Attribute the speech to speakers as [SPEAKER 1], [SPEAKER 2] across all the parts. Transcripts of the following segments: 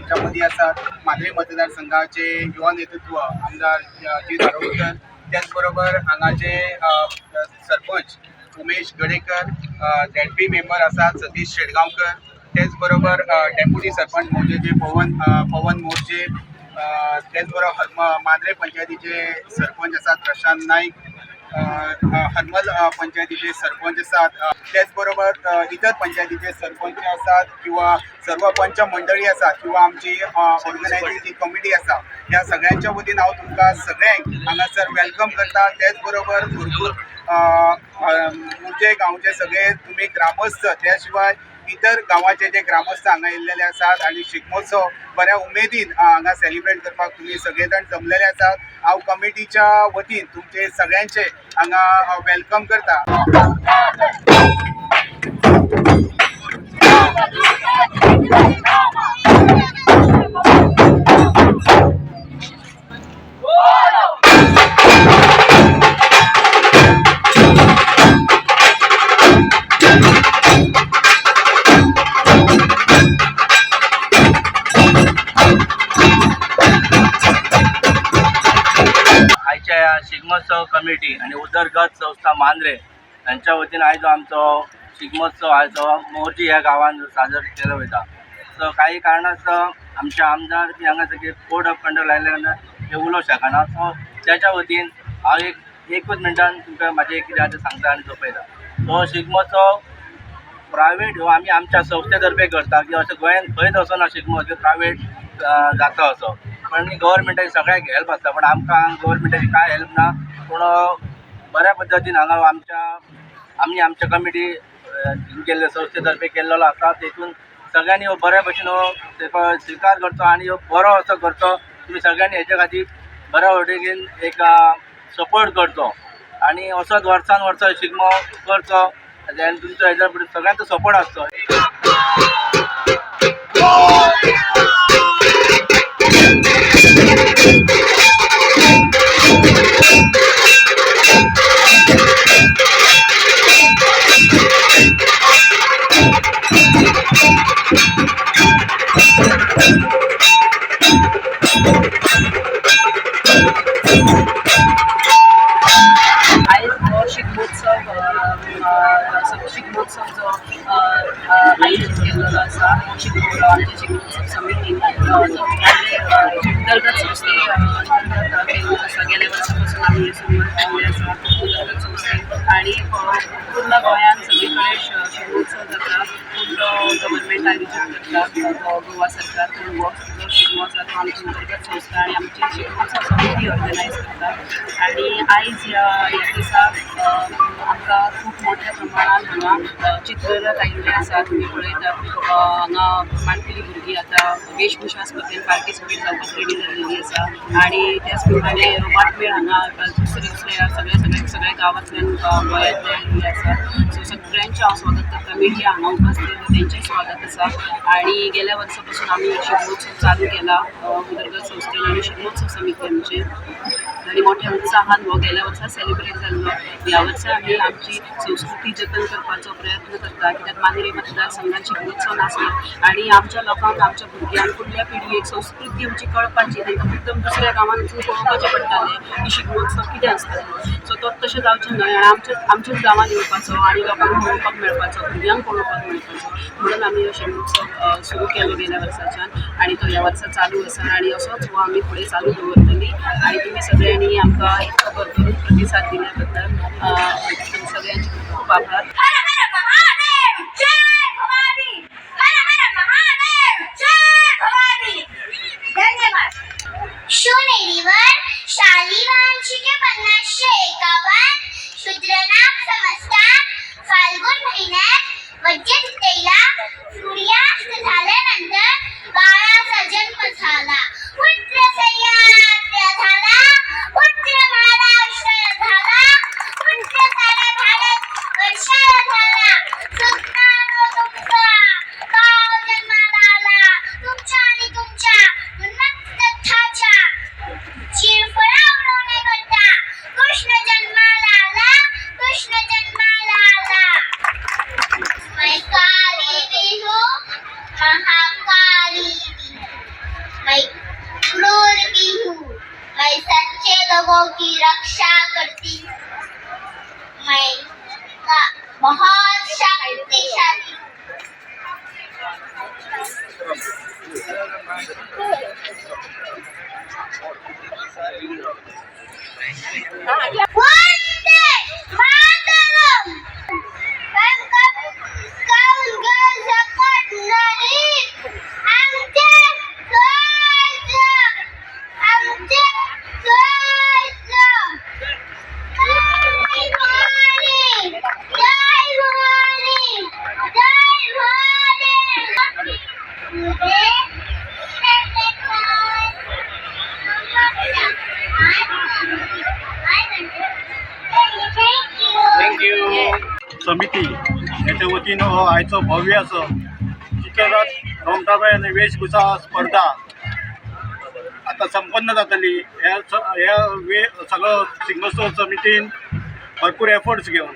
[SPEAKER 1] संघात आमच्यामध्ये असतात मांद्रे मतदारसंघाचे युवा नेतृत्व आमदार जी नारोलकर त्याचबरोबर हांगाचे सरपंच उमेश गडेकर झेड मेंबर आसात सतीश शेडगांवकर तेच बरोबर डेप्युटी सरपंच म्हणजे जे पवन पवन मोर्चे अ, तेच बरोबर हरम मांद्रे पंचायतीचे सरपंच आसात प्रशांत नाईक हनमल पंचायतीचे सरपंच आसात त्याचबरोबर बरोबर इतर पंचायतीचे सरपंच आसात किंवा सर्व पंच मंडळी आसात किंवा आमची ऑर्गनायझिंग जी कमिटी आसा ह्या सगळ्यांच्या वतीन हांव तुमकां सगळ्यांक हांगासर वेलकम करता. त्याचबरोबर भरपूर अ, गांवचे सगळे तुमी ग्रामस्थ त्या शिवाय इतर गांवाचे जे ग्रामस्थ हांगा येयल्लेले आसात आनी शिगमोत्सव बऱ्या उमेदीन हांगा सेलिब्रेट करपाक तुमी सगळे जाण जमलेले आसात हांव कमिटीच्या वतीन तुमचे सगळ्यांचे हांगा वेलकम करता.
[SPEAKER 2] आयच्या शिगमोत्सव कमिटी आणि उदरगत संस्था मांद्रे यांच्या वतीन आयज आमचो शिगमोत्सव आयचो मोर्जी ह्या गांवांत साजर केलो वयता सो काही कारणास्तव आमचे आमदार बी हांगा सगळे कोड ऑफ कंडक्ट लायले कारणान ते उलोवंक शकना सो त्याच्या वतीन हांव एक एकूच मिनटान तुमकां म्हाजें कितें आसा सांगता आनी सोंपयता तो शिगमोत्सव प्रायवेट हो आमी आमच्या संस्थे तर्फे करता की अशें गोंयांत खंयच असो ना शिगमो प्रायवेट जाता असो. पण गव्हर्मेंटाची सगळ्यांक हेल्प आसता पण आमकां गव्हर्मेंटाची कांय हेल्प ना पूण बऱ्या पद्दतीन हांगा आमच्या आमी आमच्या कमिटी केल्ले संस्थे तर्फे केल्लो आसा तेतून सगळ्यांनी हो बऱ्या भशेन हो तेका स्विकार करचो आनी हो बरो असो करचो तुमी सगळ्यांनी हेच्या खातीर बऱ्या वटेन एक सपोर्ट करचो आनी असोच वर्सान वर्स शिगमो करचो आनी तुमचो हेच्या फुडें सगळ्यांचो सपोर्ट आसचो
[SPEAKER 3] संस्थे केल्लो आसा गेल्या वर्सा पासून आमी हे सुरवात आसा आनी पूर्ण गोंयान सगळी कडेन जाता पूण गव्हर्मेंट आयोजीत करता गोवा सरकार पूण शिगमो आसा आमची उदरगत संस्था आनी आमची शिगमोत्सव समिती ऑर्गनायज करता आनी आयज ह्या ह्या आमकां खूब मोठ्या प्रमाणान हांगा चित्ररथ आयिल्ले आसा तुमी पळयता हांगा माणकुली भुरगीं आतां वेशभुशा स्पर्धेन पार्टिसिपेट जावपाक रेडी जाल्लेली आसा आनी त्याच प्रमाणे वाटमेळ हांगा दुसरे दुसऱ्या सगळ्या सगळ्या सगळ्या गांवांतल्यान गोंयांत गोंयांतले आसा सो सगळ्यांचे हांव स्वागत करता मिडिया हांगा उपस्थित तेंचें स्वागत आसा आनी गेल्या वर्सा पासून आमी शिगमोत्सव चालू केला अ, उदरगत संस्थेन आनी शिगमोत्सव समिती आमचे आनी मोठ्या उत्साहान हो गेल्या वर्सा सेलिब्रेट जाल्लो ह्या वर्सा आमी आमची संस्कृती जतन करपाचो प्रयत्न करता कित्याक मांद्रे मतदारसंघात शिगमोत्सव नासलो आनी आमच्या लोकांक आमच्या भुरग्यांक फुडल्या पिळगेक संस्कृती आमची कळपाची तांकां मुद्दम दुसऱ्या गांवांत वचून पळोवपाचें पडटालें की शिगमोत्सव कितें आसता सो तो तशें जावचें न्हय आनी आमच्या आमच्याच गांवांत येवपाचो आनी लोकांक पळोवपाक मेळपाचो भुरग्यांक पळोवपाक मेळपाचो. म्हणून आमी हो शिगमोत्सव सुरू केलो गेल्या वर्साच्यान आनी तो ह्या वर्सा चालू आसा आनी असोच हो आमी फुडें चालू दवरतली आनी तुमी यांनी आमकां इतको भरभरून प्रतिसाद दिल्या बद्दल सगळ्यांचे खूप खूब आभार.
[SPEAKER 4] ಹೋಗಿ ರಕ್ಷ समिती
[SPEAKER 5] याच्या वतीनं हो, आयचं भव्य असं चित्ररथ रोमटाबाई आणि वेशभूषा स्पर्धा आता संपन्न जातली. या वे सगळं शिगमोत्सव समितीन भरपूर एफर्ट्स घेवन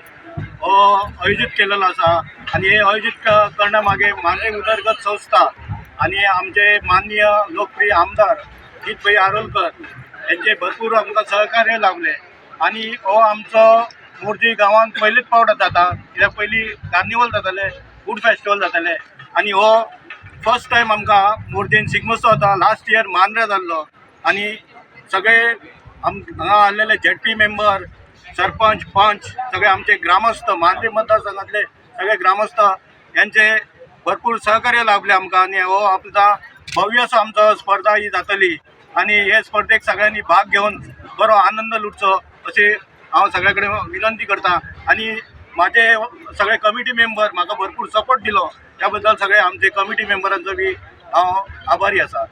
[SPEAKER 5] हो, आयोजीत केलेलं आसा आणि हे आयोजीत करण्या मागे उदरगत संस्था आणि आमचे माननीय लोकप्रिय आमदार अजितभाई आरोलकर यांचे भरपूर आमकां सहकार्य लाभले आणि हो आमचो मोर्जी गांवांत पयलींच पावट जाता कित्याक पयलीं कार्निवल जाताले फूड फेस्टिवल जाताले. आणि हो फर्स्ट टायम आमकां मुर्तीन शिगमोत्सव जाता लास्ट इयर मांद्रा जाल्लो. आणि सगळे आम हांगा आसलेले झेडपी मेंबर सरपंच पंच सगळे आमचे ग्रामस्थ मांद्रे मतदारसंघातले सगळे ग्रामस्थ यांचे भरपूर सहकार्य लाभले आमकां आणि हो आमचा भव्य असो आमचो स्पर्धा ही जातली. आणि हे स्पर्धेक सगळ्यांनी भाग घेवन बरो आनंद लुटचो अशी हांव सगळे कडेन विनंती करता. आणि माझे सगळे कमिटी मेंबर म्हाका भरपूर सपोर्ट दिलो. त्या बद्दल सगळे आमचे कमिटी मेंबरांचो बी हांव आभारी आसा.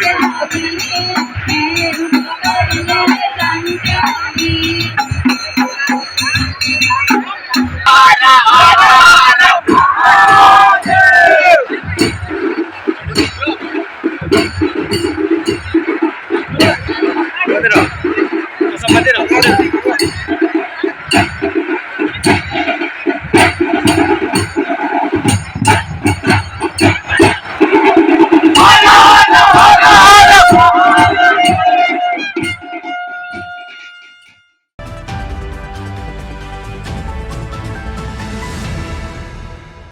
[SPEAKER 2] 天猫精灵